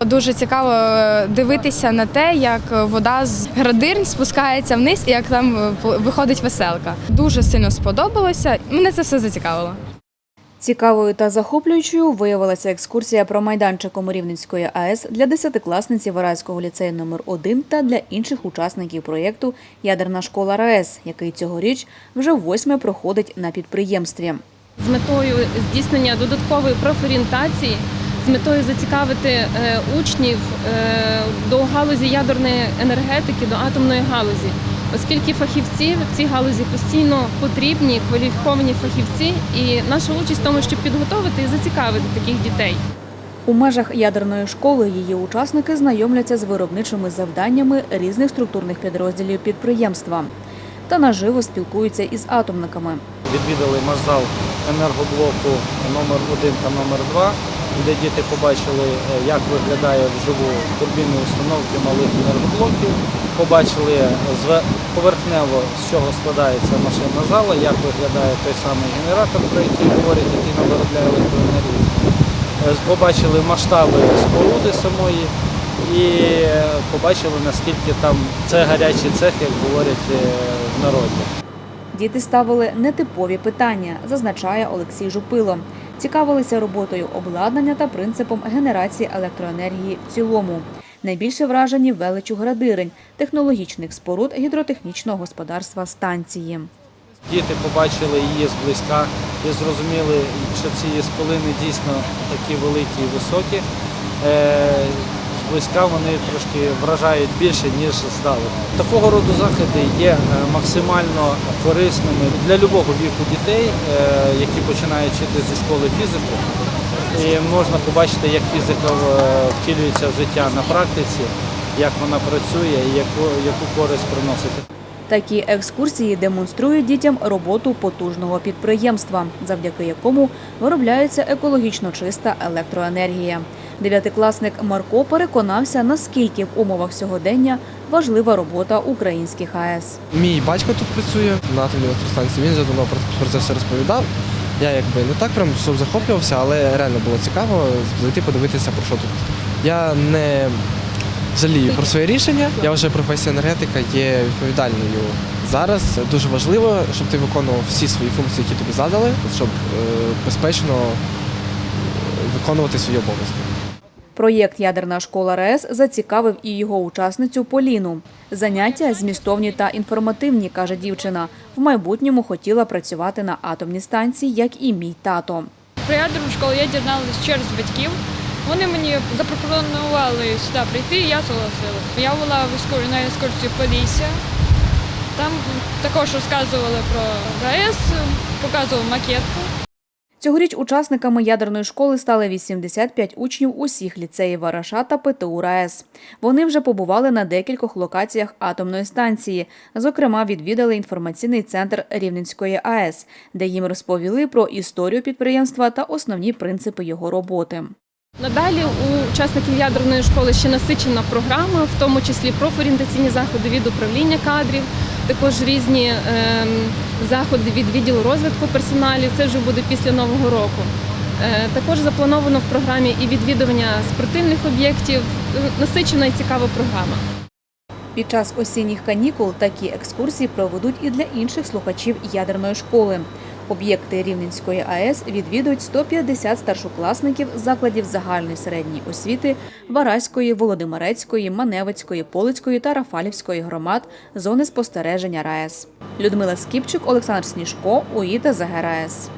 Дуже цікаво е, дивитися на те, як вода з градирн спускається вниз і як там е, виходить веселка. Дуже сильно сподобалося. Мене це все зацікавило. Цікавою та захоплюючою виявилася екскурсія про майданчик Комарівницької АЕС для десятикласниці Вараського ліцею номер 1 та для інших учасників проєкту Ядерна школа РаЕС, який цьогоріч вже восьме проходить на підприємстві. з метою здійснення додаткової профорієнтації, з метою зацікавити е, учнів е, до галузі ядерної енергетики, до атомної галузі, оскільки фахівці в цій галузі постійно потрібні, кваліфіковані фахівці, і наша участь в тому, щоб підготовити і зацікавити таких дітей. У межах ядерної школи її учасники знайомляться з виробничими завданнями різних структурних підрозділів підприємства та наживо спілкуються із атомниками. Відвідали масзал енергоблоку номер 1 та номер 2 де діти побачили, е, як виглядає вживу турбінні установки малих енергоблоків. Побачили поверхнево, з чого складається машинна зала, як виглядає той самий генератор, про який говорять, який нам виробляє електроенергію. Е, Побачили масштаби споруди самої і е, побачили, наскільки там це гарячий цех, як говорять е, в народі. Діти ставили нетипові питання, зазначає Олексій Жупило. Цікавилися роботою обладнання та принципом генерації електроенергії в цілому. Найбільше вражені величу градирень, технологічних споруд гідротехнічного господарства станції. Діти побачили її зблизька і зрозуміли, що ці спилини дійсно такі великі і високі. Зблизька вони трошки вражають більше, ніж здалеку. Такого роду заходи є е, максимально корисними для любого віку дітей, е, які починають вчити зі школи фізику. І можна побачити, як фізика е, втілюється в життя на практиці, як вона працює і яку, яку користь приносить. Такі екскурсії демонструють дітям роботу потужного підприємства, завдяки якому виробляється екологічно чиста електроенергія. Дев'ятикласник Марко переконався, наскільки в умовах сьогодення важлива робота українських АЕС. Мій батько тут працює на атомній електростанції. Він вже давно про, це все розповідав. Я якби не так прям щоб захоплювався, але реально було цікаво зайти подивитися про що тут. Я не жалію про своє рішення. Я вважаю, професія енергетика є відповідальною. Зараз дуже важливо, щоб ти виконував всі свої функції, які тобі задали, щоб е, безпечно виконувати свої обов'язки. Проєкт Ядерна школа РаЕС зацікавив і його учасницю Поліну. Заняття змістовні та інформативні, каже дівчина. В майбутньому хотіла працювати на атомній станції, як і мій тато. Про ядерну школу я дізналась через батьків. Вони мені запропонували сюди прийти, і я согласилась. Я була на екскурсію Полісся. Там також розказували про РаЕС, показував макет. Цьогоріч учасниками ядерної школи стали 85 учнів усіх ліцеїв Вараша та ПТУ РаЕС. Вони вже побували на декількох локаціях атомної станції. Зокрема, відвідали інформаційний центр Рівненської АЕС, де їм розповіли про історію підприємства та основні принципи його роботи. Надалі у учасників ядерної школи ще насичена програма, в тому числі профорієнтаційні заходи від управління кадрів, також різні ем, заходи від відділу розвитку персоналів. Це вже буде після нового року. Е, також заплановано в програмі і відвідування спортивних об'єктів. Насичена і цікава програма. Під час осінніх канікул такі екскурсії проведуть і для інших слухачів ядерної школи. Об'єкти Рівненської АЕС відвідують 150 старшокласників закладів загальної середньої освіти Вараської, Володимирецької, Маневицької, Полицької та Рафалівської громад зони спостереження РаЕС. Людмила Скіпчик, Олександр Сніжко, УІТА ЗГРАЕС.